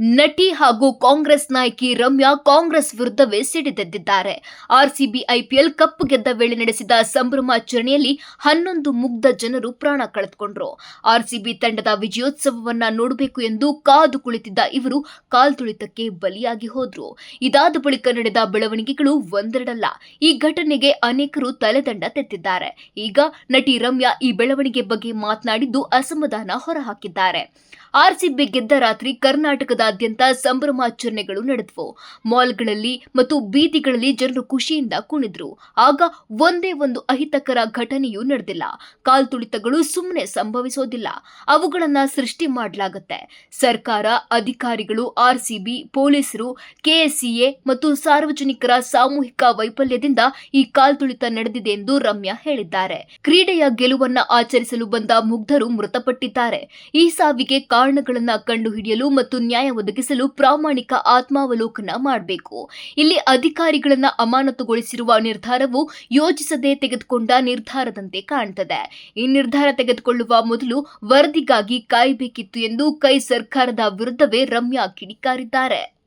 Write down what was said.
ನಟಿ ಹಾಗೂ ಕಾಂಗ್ರೆಸ್ ನಾಯಕಿ ರಮ್ಯಾ ಕಾಂಗ್ರೆಸ್ ವಿರುದ್ಧವೇ ಸಿಡಿದೆದ್ದಿದ್ದಾರೆ ಆರ್ಸಿಬಿ ಐಪಿಎಲ್ ಕಪ್ ಗೆದ್ದ ವೇಳೆ ನಡೆಸಿದ ಸಂಭ್ರಮಾಚರಣೆಯಲ್ಲಿ ಹನ್ನೊಂದು ಮುಗ್ಧ ಜನರು ಪ್ರಾಣ ಕಳೆದುಕೊಂಡ್ರು. ಆರ್ಸಿಬಿ ತಂಡದ ವಿಜಯೋತ್ಸವವನ್ನ ನೋಡಬೇಕು ಎಂದು ಕಾದು ಕುಳಿತಿದ್ದ ಇವರು ಕಾಲ್ತುಳಿತಕ್ಕೆ ಬಲಿಯಾಗಿ ಹೋದ್ರು. ಇದಾದ ಬಳಿಕ ನಡೆದ ಬೆಳವಣಿಗೆಗಳು ಒಂದೆರಡಲ್ಲ. ಈ ಘಟನೆಗೆ ಅನೇಕರು ತಲೆದಂಡ ತೆತ್ತಿದ್ದಾರೆ. ಈಗ ನಟಿ ರಮ್ಯಾ ಈ ಬೆಳವಣಿಗೆ ಬಗ್ಗೆ ಮಾತನಾಡಿದ್ದು ಅಸಮಾಧಾನ ಹೊರಹಾಕಿದ್ದಾರೆ. ಆರ್ಸಿಬಿ ಗೆದ್ದ ರಾತ್ರಿ ಕರ್ನಾಟಕದಾದ್ಯಂತ ಸಂಭ್ರಮಾಚರಣೆಗಳು ನಡೆದವು. ಮಾಲ್ಗಳಲ್ಲಿ ಮತ್ತು ಬೀದಿಗಳಲ್ಲಿ ಜನರು ಖುಷಿಯಿಂದ ಕುಣಿದ್ರು. ಆಗ ಒಂದೇ ಒಂದು ಅಹಿತಕರ ಘಟನೆಯೂ ನಡೆದಿಲ್ಲ. ಕಾಲ್ತುಳಿತಗಳು ಸುಮ್ಮನೆ ಸಂಭವಿಸೋದಿಲ್ಲ. ಅವುಗಳನ್ನ ಸೃಷ್ಟಿ ಮಾಡಲಾಗುತ್ತೆ. ಸರ್ಕಾರ, ಅಧಿಕಾರಿಗಳು, ಆರ್ಸಿಬಿ, ಪೊಲೀಸರು, ಕೆಎಸ್ಸಿಎ ಮತ್ತು ಸಾರ್ವಜನಿಕರ ಸಾಮೂಹಿಕ ವೈಫಲ್ಯದಿಂದ ಈ ಕಾಲ್ತುಳಿತ ನಡೆದಿದೆ ಎಂದು ರಮ್ಯಾ ಹೇಳಿದ್ದಾರೆ. ಕ್ರೀಡೆಯ ಗೆಲುವನ್ನ ಆಚರಿಸಲು ಬಂದ ಮುಗ್ಧರು ಮೃತಪಟ್ಟಿದ್ದಾರೆ. ಈ ಸಾವಿಗೆ ಕಾರಣಗಳನ್ನ ಕಂಡುಹಿಡಿಯಲು ಮತ್ತು ನ್ಯಾಯ ಒದಗಿಸಲು ಪ್ರಾಮಾಣಿಕ ಆತ್ಮಾವಲೋಕನ ಮಾಡಬೇಕು. ಇಲ್ಲಿ ಅಧಿಕಾರಿಗಳನ್ನ ಅಮಾನತುಗೊಳಿಸಿರುವ ನಿರ್ಧಾರವು ಯೋಜಿಸದೆ ತೆಗೆದುಕೊಂಡ ನಿರ್ಧಾರದಂತೆ ಕಾಣ್ತದೆ. ಈ ನಿರ್ಧಾರ ತೆಗೆದುಕೊಳ್ಳುವ ಮೊದಲು ವರದಿಗಾಗಿ ಕಾಯಬೇಕಿತ್ತು ಎಂದು ಕೈ ಸರ್ಕಾರದ ವಿರುದ್ಧವೇ ರಮ್ಯಾ ಕಿಡಿಕಾರಿದ್ದಾರೆ.